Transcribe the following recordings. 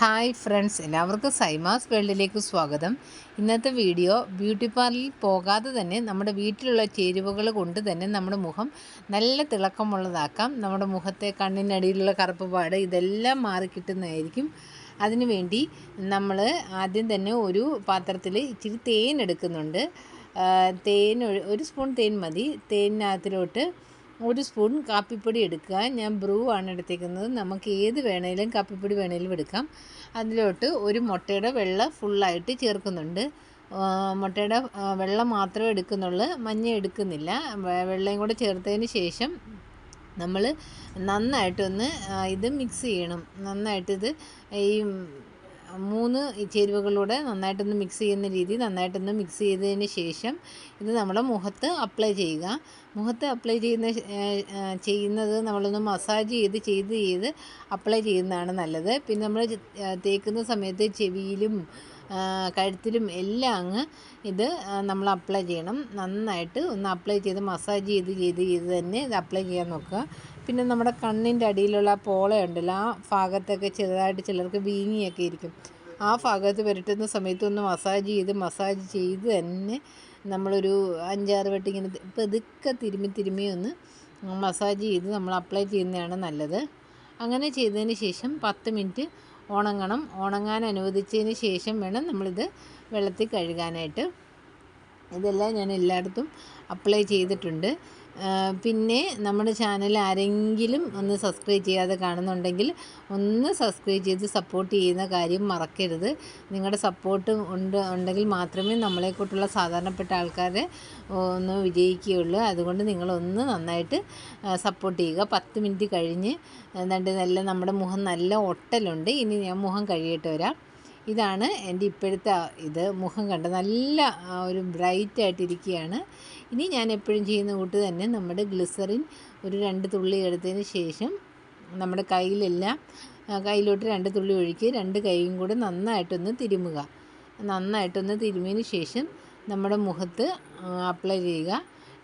Hi friends എല്ലാവർക്കും സൈമാസ് വേൾഡിലേക്ക് സ്വാഗതം. ഇന്നത്തെ വീഡിയോ ബ്യൂട്ടി പാർലറിൽ പോകാതെ തന്നെ നമ്മുടെ വീട്ടിലുള്ള ചേരുവകൾ കൊണ്ട് തന്നെ നമ്മുടെ മുഖം നല്ല തിളക്കമുള്ളതാക്കാം. നമ്മുടെ മുഖത്തെ കണ്ണിനടിയിലുള്ള കറുപ്പ് പാട് ഇതെല്ലാം മാറിക്കിട്ടുന്നതായിരിക്കും അതിനുവേണ്ടി നമ്മൾ ആദ്യം തന്നെ ഒരു പാത്രത്തിൽ ഇച്ചിരി തേൻ എടുക്കുന്നുണ്ട്. തേൻ ഒരു സ്പൂൺ തേൻ മതി. തേനിനകത്തിലോട്ട് ഒരു സ്പൂൺ കാപ്പിപ്പൊടി എടുക്കുക. ഞാൻ ബ്രൂ ആണ് എടുത്തേക്കുന്നത് നമുക്ക് ഏത് വേണേലും കാപ്പിപ്പൊടി വേണേലും എടുക്കാം. അതിലോട്ട് ഒരു മുട്ടയുടെ വെള്ള ഫുള്ളായിട്ട് ചേർക്കുന്നുണ്ട്. മുട്ടയുടെ വെള്ളം മാത്രമേ എടുക്കുന്നുള്ളൂ. മഞ്ഞ എടുക്കുന്നില്ല. വെള്ളയും കൂടെ ചേർത്തതിന് ശേഷം നമ്മൾ നന്നായിട്ടൊന്ന് ഇത് മിക്സ് ചെയ്യണം. നന്നായിട്ടിത് ഈ മൂന്ന് ചേരുവകളൂടെ നന്നായിട്ടൊന്ന് മിക്സ് ചെയ്യുന്ന രീതി നന്നായിട്ടൊന്ന് മിക്സ് ചെയ്തതിന് ശേഷം ഇത് നമ്മുടെ മുഖത്ത് അപ്ലൈ ചെയ്യുക. മുഖത്ത് അപ്ലൈ ചെയ്യുന്ന ചെയ്യുന്നത് നമ്മളൊന്ന് മസാജ് ചെയ്ത് ചെയ്ത് ചെയ്ത് അപ്ലൈ ചെയ്യുന്നതാണ് നല്ലത്. പിന്നെ നമ്മൾ തേക്കുന്ന സമയത്ത് ചെവിയിലും കഴുത്തിലും എല്ലാം അങ്ങ് ഇത് നമ്മൾ അപ്ലൈ ചെയ്യണം. നന്നായിട്ട് ഒന്ന് അപ്ലൈ ചെയ്ത് മസാജ് ചെയ്ത് ചെയ്ത് ചെയ്ത് തന്നെ ഇത് അപ്ലൈ ചെയ്യാൻ നോക്കുക. പിന്നെ നമ്മുടെ കണ്ണിന്റെ അടിയിലുള്ള പോളയുണ്ടല്ലോ ആ ഭാഗത്തൊക്കെ ചെറുതായിട്ട് ചിലർക്ക് വീങ്ങിയൊക്കെ ഇരിക്കും. ആ ഭാഗത്ത് പുരട്ടുന്ന സമയത്ത് ഒന്ന് മസാജ് ചെയ്ത് മസാജ് ചെയ്ത് തന്നെ നമ്മളൊരു അഞ്ചാറ് വട്ടം ഇങ്ങനെ പതുക്കെ തിരുമ്മി തിരുമ്മി ഒന്ന് മസാജ് ചെയ്ത് നമ്മൾ അപ്ലൈ ചെയ്യുന്നതാണ് നല്ലത്. അങ്ങനെ ചെയ്തതിന് ശേഷം പത്ത് മിനിറ്റ് ഉണങ്ങണം. ഉണങ്ങാൻ അനുവദിച്ചതിന് ശേഷം വേണം നമ്മളിത് വെള്ളത്തിൽ കഴുകാനായിട്ട്. ഇതെല്ലാം ഞാൻ എല്ലായിടത്തും അപ്ലൈ ചെയ്തിട്ടുണ്ട്. പിന്നെ നമ്മുടെ ചാനൽ ആരെങ്കിലും ഒന്ന് സബ്സ്ക്രൈബ് ചെയ്യാതെ കാണുന്നുണ്ടെങ്കിൽ ഒന്ന് സബ്സ്ക്രൈബ് ചെയ്ത് സപ്പോർട്ട് ചെയ്യുന്ന കാര്യം മറക്കരുത്. നിങ്ങളുടെ സപ്പോർട്ട് ഉണ്ട് ഉണ്ടെങ്കിൽ മാത്രമേ നമ്മളെക്കൂട്ടുള്ള സാധാരണപ്പെട്ട ആൾക്കാരെ ഒന്ന് വിജയിക്കുകയുള്ളൂ. അതുകൊണ്ട് നിങ്ങളൊന്ന് നന്നായിട്ട് സപ്പോർട്ട് ചെയ്യുക. പത്ത് മിനിറ്റ് കഴിഞ്ഞ് എന്താണ്ട് നല്ല നമ്മുടെ മുഖം നല്ല ഒട്ടലുണ്ട്. ഇനി ഞാൻ മുഖം കഴിയിട്ട് വരാം. ഇതാണ് എന്റെ ഇപ്പോഴത്തെ ഇത് മുഖം കണ്ട നല്ല ഒരു ബ്രൈറ്റ് ആയിട്ടിരിക്കുകയാണ് ഇനി ഞാൻ എപ്പോഴും ചെയ്യുന്ന കൂട്ട് തന്നെ നമ്മുടെ ഗ്ലിസറിൻ ഒരു രണ്ട് തുള്ളി എടുത്തതിന് ശേഷം നമ്മുടെ കയ്യിലെല്ലാം കയ്യിലോട്ട് രണ്ട് തുള്ളി ഒഴിക്കുക രണ്ട് കൈയും കൂടെ നന്നായിട്ടൊന്ന് തിരുമുക. നന്നായിട്ടൊന്ന് തിരുമിയതിന് ശേഷം നമ്മുടെ മുഖത്ത് അപ്ലൈ ചെയ്യുക.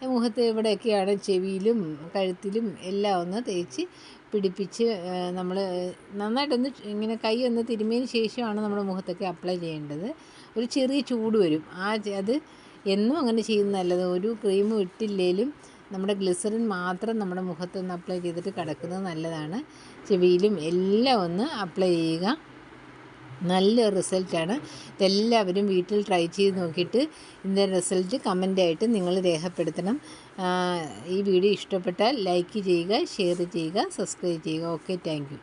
മുഖത്ത് എവിടെയൊക്കെയാണ് ചെവിയിലും കഴുത്തിലും എല്ലാം ഒന്ന് തേച്ച് പിടിപ്പിച്ച് നമ്മൾ നന്നായിട്ടൊന്ന് ഇങ്ങനെ കൈ ഒന്ന് തിരുമ്മിയതിന് ശേഷമാണ് നമ്മുടെ മുഖത്തൊക്കെ അപ്ലൈ ചെയ്യേണ്ടത്. ഒരു ചെറിയ ചൂട് വരും. ആ അത് എന്നും അങ്ങനെ ചെയ്യുന്ന നല്ലത്. ഒരു ക്രീമും ഇട്ടില്ലേലും നമ്മുടെ ഗ്ലിസറിൻ മാത്രം നമ്മുടെ മുഖത്തൊന്ന് അപ്ലൈ ചെയ്തിട്ട് കിടക്കുന്നത് നല്ലതാണ്. ചെവിയിലും എല്ലാം ഒന്ന് അപ്ലൈ ചെയ്യുക. നല്ല റിസൾട്ടാണ്. ഇതെല്ലാവരും വീട്ടിൽ ട്രൈ ചെയ്ത് നോക്കിയിട്ട് ഇതിന്റെ റിസൾട്ട് കമന്റായിട്ട് നിങ്ങൾ രേഖപ്പെടുത്തണം. ഈ വീഡിയോ ഇഷ്ടപ്പെട്ടാൽ ലൈക്ക് ചെയ്യുക ഷെയർ ചെയ്യുക സബ്സ്ക്രൈബ് ചെയ്യുക. Okay thank